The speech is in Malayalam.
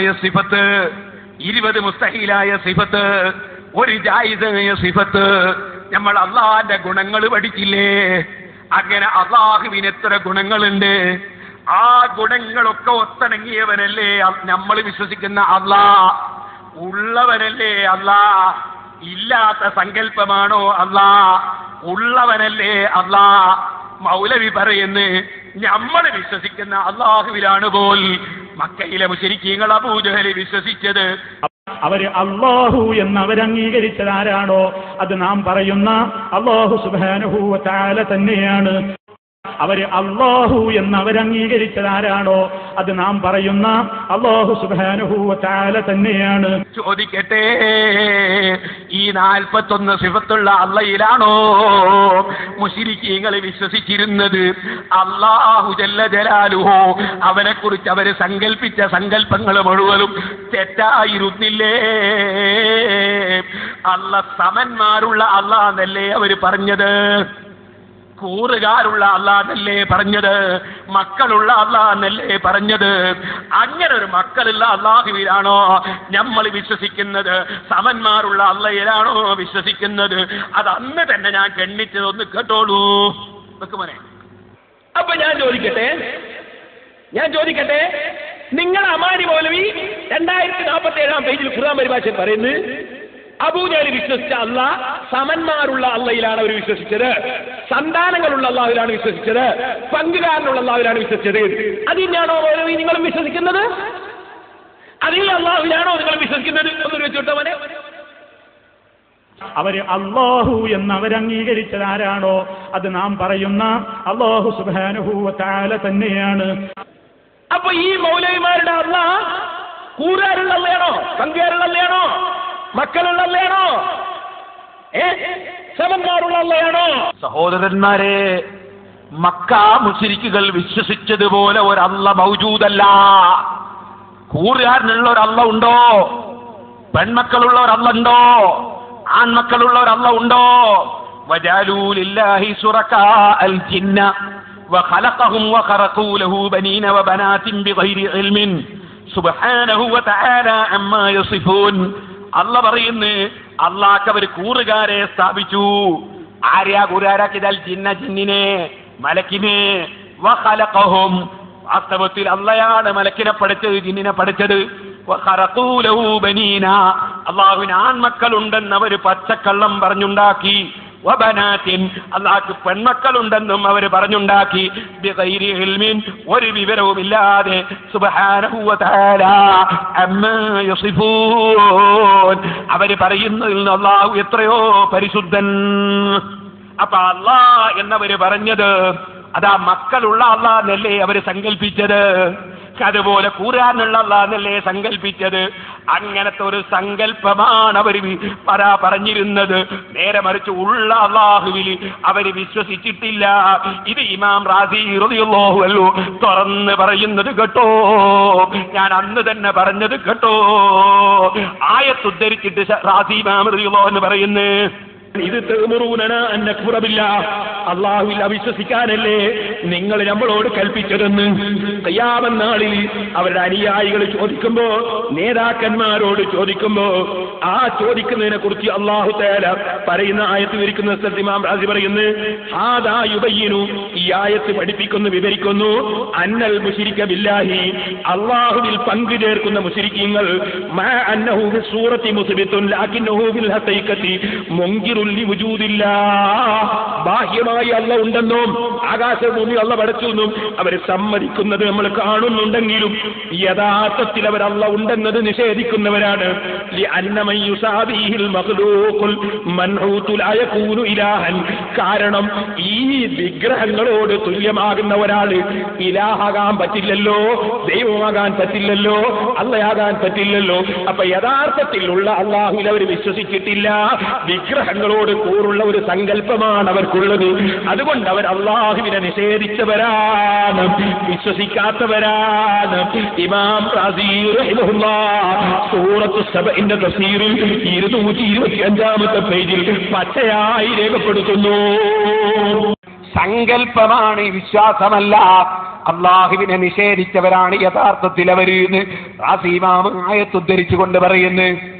സിഫത്ത് ഇരുപത് മുസ്തഹീലായ സിഫത്ത് ഒരു ജായിതായ സിഫത്ത് നമ്മൾ അള്ളാഹാന്റെ ഗുണങ്ങൾ പഠിക്കില്ലേ? അങ്ങനെ അള്ളാഹുവിന് എത്ര ഗുണങ്ങളുണ്ട്? ആ ഗുണങ്ങളൊക്കെ ഒത്തിണങ്ങിയവനല്ലേ നമ്മൾ വിശ്വസിക്കുന്ന അള്ളാ. ഉള്ളവനല്ലേ അള്ളാ. ഇല്ലാത്ത സങ്കല്പമാണോ അള്ളാ? ഉള്ളവനല്ലേ അള്ളാ. മൗലവി പറയുന്നു നമ്മൾ വിശ്വസിക്കുന്ന അള്ളാഹുവിലാണ് പോൽ മക്കയിലെ മുശരിക്കീങ്ങൾ അബൂജഹലി വിശ്വസിച്ചത്. അവർ അള്ളാഹു എന്ന് അവരംഗീകരിച്ചത് ആരാണോ അത് നാം പറയുന്ന അള്ളാഹു സുബാനുഹൂവ താല തന്നെയാണ്. അവർ അള്ളാഹു എന്ന് അവരംഗീകരിച്ചത് ആരാണോ അത് നാം പറയുന്ന അള്ളാഹു സുബാനുഹൂവ താല തന്നെയാണ്. ചോദിക്കട്ടെ ഈ നാൽപ്പത്തൊന്ന് സിഫത്തുള്ള അള്ളയിലാണോ മുഷിരിക്കീങ്ങൾ വിശ്വസിച്ചിരുന്നത്? അള്ളാഹു ജല്ല ജലാലുഹോ അവനെ കുറിച്ച് അവർ സങ്കല്പിച്ച സങ്കല്പങ്ങൾ മുഴുവനും തെറ്റായിരുന്നില്ലേ? അള്ള സമന്മാരുള്ള അള്ളാന്നല്ലേ അവർ പറഞ്ഞത്? കൂറുകാരുള്ള അള്ളാന്നല്ലേ പറഞ്ഞത്? മക്കളുള്ള അള്ളാന്നല്ലേ പറഞ്ഞത്? അങ്ങനെ ഒരു മക്കളുള്ള അള്ളാഹുവിലാണോ നമ്മൾ വിശ്വസിക്കുന്നത്? സമന്മാരുള്ള അള്ളയിലാണോ വിശ്വസിക്കുന്നത്? അത് അന്ന് തന്നെ ഞാൻ കെണ്ണിച്ചതൊന്ന് കേട്ടോളൂ. വെക്കുമനെ അപ്പൊ ഞാൻ ചോദിക്കട്ടെ? ഞാൻ ചോദിക്കട്ടെ? നിങ്ങൾ അമാനി മൗലവി രണ്ടായിരത്തി നാൽപ്പത്തി ഏഴാം പേജിൽ ഖുർആൻ പരിഭാഷ പറയുന്നത് അബൂജാലി വിശ്വസിച്ച അല്ല സമന്മാരുള്ള അള്ളയിലാണ് അവർ വിശ്വസിച്ചത്. സന്താനങ്ങളുള്ള അള്ളാഹുലാണ് വിശ്വസിച്ചത്. പങ്കുകാരനുള്ള അള്ളാഹുലാണ് വിശ്വസിച്ചത്. അതിനാണോ ഓരോ നിങ്ങളും വിശ്വസിക്കുന്നത്? അതിൽ അള്ളാഹുലാണോ നിങ്ങൾ വിശ്വസിക്കുന്നത്? എന്നൊരു വെച്ചോട്ടവനെ അവർ അള്ളാഹു എന്ന് അവരംഗീകരിച്ചത് ആരാണോ അത് നാം പറയുന്ന അള്ളാഹു സുബാനുഹൂവ താല തന്നെയാണ്. അപ്പൊ ഈ മൗലവിമാരുടെ അല്ല കൂറുകാരുള്ള അല്ലയാണോ പങ്കുകാരുള്ള അല്ലയാണോ മക്കളുള്ള അല്ലയാണോ ഏ സമന്മാരുള്ള അല്ലയാണോ സഹോദരന്മാരെ മക്ക മുശരിക്കുകൾ വിശ്വസിച്ചതുപോലെ ഒരല്ല മൗജൂദല്ല കൂറുകാരനുള്ള ഒരല്ല ഉണ്ടോ പെൺമക്കളുള്ള ഒരല്ല ഉണ്ടോ ആൺമക്കളുള്ള ഒരല്ല ഉണ്ടോ وجعلوا لله شركاء الجن وخلقهم وخرقوا له بنين وبنات بغير علم سبحانه وتعالى عما يصفون അല്ല പറയുന്നു അള്ളാഹ് അവർ കൂറുകാരെ സ്ഥാപിച്ചു. ആര്യാ കൂരാരാക്കിയതാൽ ജിന്ന ജിന്നിനെ മലക്കിനെ. വഖലഖഹും വാസ്തവത്തിൽ അള്ളയാണ് മലക്കിനെ പഠിച്ചത് ജിന്നിനെ പഠിച്ചത്. അള്ളാഹുവിന് ആൺമക്കളുണ്ടെന്ന് അവർ പച്ചക്കള്ളം പറഞ്ഞുണ്ടാക്കി. വബനാത്തിൻ. അള്ളാഹ്ക്ക് പെൺമക്കളുണ്ടെന്നും അവർ പറഞ്ഞുണ്ടാക്കി. ഒരു വിവരവുമില്ലാതെ അവർ പറയുന്നതിൽ നിന്ന് അള്ളാഹു എത്രയോ പരിശുദ്ധൻ. അപ്പൊ അള്ളാ എന്നവര് പറഞ്ഞത് അതാ മക്കളുള്ള അള്ളാന്നല്ലേ അവർ സങ്കല്പിച്ചത് അതുപോലെ കൂറാനുള്ള അള്ളാന്നല്ലേ സങ്കല്പിച്ചത് അങ്ങനത്തെ ഒരു സങ്കല്പമാണ് അവർ പരാ പറഞ്ഞിരുന്നത്. നേരെ മറിച്ച് ഉള്ള അള്ളാഹുവിൽ അവർ വിശ്വസിച്ചിട്ടില്ല. ഇത് ഇമാം റാസി അൻഹു തുറന്ന് പറയുന്നത് കേട്ടോ. ഞാൻ അന്ന് തന്നെ പറഞ്ഞത് കേട്ടോ. ആയത്തുദ്ധരിച്ചിട്ട് റാസി ഇമാം റളിയല്ലാഹു എന്ന് പറയുന്നു ഇത് തെമുറൂനന അന്നക്കുറവില്ല അള്ളാഹുവിൽ അവിശ്വസിക്കാനല്ലേ നിങ്ങൾ നമ്മളോട് കൽപ്പിച്ചതെന്ന് തയ്യാവൻ നാളിൽ അവരുടെ അനുയായികൾ ചോദിക്കുമ്പോ നേതാക്കന്മാരോട് ചോദിക്കുമ്പോ ആ ചോദിക്കുന്നതിനെ കുറിച്ച് അള്ളാഹു തേല പറയുന്ന ആയത്ത് വിരിക്കുന്ന സ്ഥലത്ത് ഇമാം റാസി പറയുന്നു ഹാദാ യുബയ്യനു ഈ ആയത്ത് പഠിപ്പിക്കുന്നു വിവരിക്കുന്നു അന്നൽ മുഷിരിക്ക ബില്ലാഹി അള്ളാഹുവിൽ പങ്കു ചേർക്കുന്ന മുഷിരിക്കീങ്ങൾ സൂറത്തി മുസ്ബിത്തുൻ ലിവുജൂദില്ല ബാഹ്യമായി അല്ല ഉണ്ടെന്നും ആകാശഭൂമി അള്ള പടച്ചുവെന്നും അവരെ സമ്മതിക്കുന്നത് നമ്മൾ കാണുന്നുണ്ടെങ്കിലും യഥാർത്ഥത്തിൽ അവർ ഉണ്ടെന്നത് നിഷേധിക്കുന്നവരാണ്. കാരണം ഈ വിഗ്രഹങ്ങളോട് തുല്യമാകുന്ന ഒരാൾ ഇലാഹാകാൻ പറ്റില്ലല്ലോ ദൈവമാകാൻ പറ്റില്ലല്ലോ അള്ളയാകാൻ പറ്റില്ലല്ലോ. അപ്പൊ യഥാർത്ഥത്തിലുള്ള അള്ളാഹുവിൽ അവർ വിശ്വസിച്ചിട്ടില്ല. വിഗ്രഹങ്ങളോട് കൂറുള്ള ഒരു സങ്കല്പമാണ് അവർക്കുള്ളത്. അതുകൊണ്ട് അവർ അള്ളാഹുവിനെ നിഷേധ നിഷേധിച്ചവരാണ് വിശ്വസിക്കാത്തവരാണ്. ഇമാം സൂറത്ത് സബഇന്റെ തസീറിൽ ഇരുന്നൂറ്റി ഇരുപത്തി അഞ്ചാമത്തെ പേജിൽ പച്ചയായി രേഖപ്പെടുത്തുന്നു. സങ്കല്പമാണ് വിശ്വാസമല്ല. അള്ളാഹുവിനെ നിഷേധിച്ചവരാണ് യഥാർത്ഥത്തിൽ അവർ ആയത്തുദ്ധരിച്ചുകൊണ്ട് പറയുന്നു.